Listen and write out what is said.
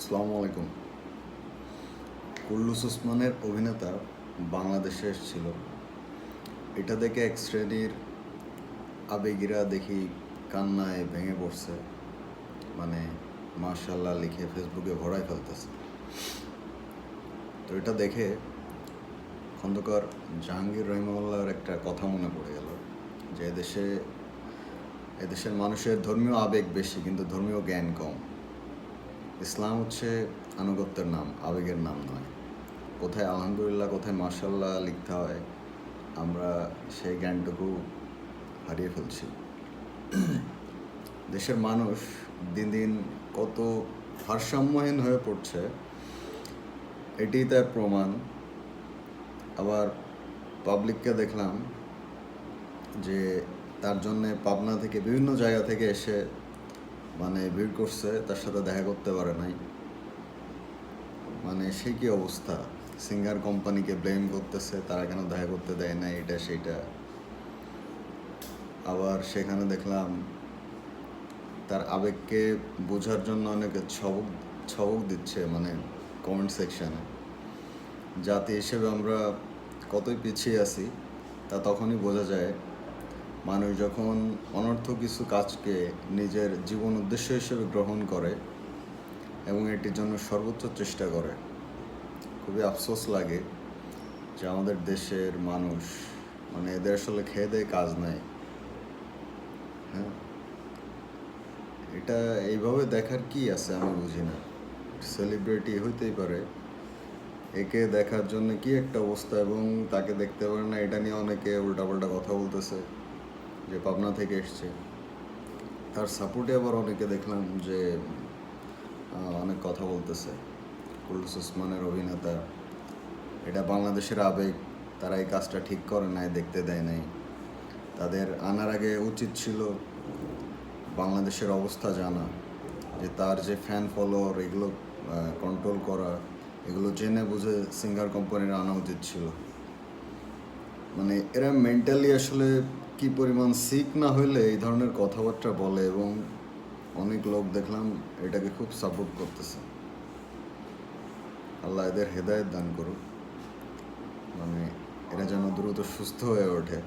আসসালামু আলাইকুম। কুল্লুস ওসমানের অভিনেতা বাংলাদেশে এসেছিল। এটা দেখে এক শ্রেণির আবেগীরা দেখি কান্নায় ভেঙে পড়ছে। মানে মার্শাল্লাহ লিখে ফেসবুকে ভরাই ফেলতেছে। তো এটা দেখে খন্দকার জাহাঙ্গীর রহিমউল্লাহর একটা কথা মনে পড়ে গেল যে এদেশে, এদেশের মানুষের ধর্মীয় আবেগ বেশি, কিন্তু ধর্মীয় জ্ঞান কম। ইসলাম হচ্ছে আনুগত্যের নাম, আবেগের নাম নয়। কোথায় আলহামদুলিল্লাহ, কোথায় মার্শাল্লাহ লিখতে হয়, আমরা সেই জ্ঞানটুকু হারিয়ে ফেলছি। দেশের মানুষ দিন দিন কত ভারসাম্যহীন হয়ে পড়ছে এটি তার প্রমাণ। আবার পাবলিককে দেখলাম যে তার জন্যে পাবনা থেকে বিভিন্ন জায়গা থেকে এসে মানে ভিড় করছে, তার সাথে দেখা করতে পারে নাই। মানে সে কি অবস্থা? সিঙ্গার কোম্পানিকে ব্লেম করতেছে, তারা কেন দেখা করতে দেয় না এটা সেইটা। আবার সেখানে দেখলাম, তার আবেগকে বোঝার জন্য অনেকে ছবক ছবক দিচ্ছে মানে কমেন্ট সেকশানে জাতি হিসেবে আমরা কতই পিছিয়ে আছি, তা তখনই বোঝা যায় মানুষ যখন অনর্থ কিছু কাজকে নিজের জীবন উদ্দেশ্য হিসেবে গ্রহণ করে এবং এটির জন্য সর্বোচ্চ চেষ্টা করে, খুবই আফসোস লাগে যে আমাদের দেশের মানুষ মানে এদের আসলে খেয়ে দেয়ে কাজ নাই। হ্যাঁ? এটা এইভাবে দেখার কি আছে আমি বুঝি না। সেলিব্রিটি হইতেই পারে। একে দেখার জন্য কি একটা অবস্থা এবং তাকে দেখতে পারে না, এটা নিয়ে অনেকে উল্টাপাল্টা কথা বলতেছে। যে পাবনা থেকে এসছে। তার সাপোর্টে আবার অনেকে দেখলাম যে অনেক কথা বলতেছে। কুলস ওসমানের অভিনেতা। এটা বাংলাদেশের আবেগ। তারা এই কাজটা ঠিক করে নাই, দেখতে দেয় নাই। তাদের আনার আগে উচিত ছিল বাংলাদেশের অবস্থা জানা। যে তার যে ফ্যান ফলোয়ার এগুলো কন্ট্রোল করা, এগুলো জেনে বুঝে সিঙ্গার কোম্পানির আনা উচিত ছিল। মানে এরা মেন্টালি আসলে কি পরিমাণ সিক না হইলে এই ধরনের কথাবার্তা বলে এবং অনেক লোক দেখলাম এটাকে খুব সাপোর্ট করতেছে। আল্লাহ এদের হেদায়ত দান করুক। মানে এরা যেন দ্রুত সুস্থ হয়ে ওঠে।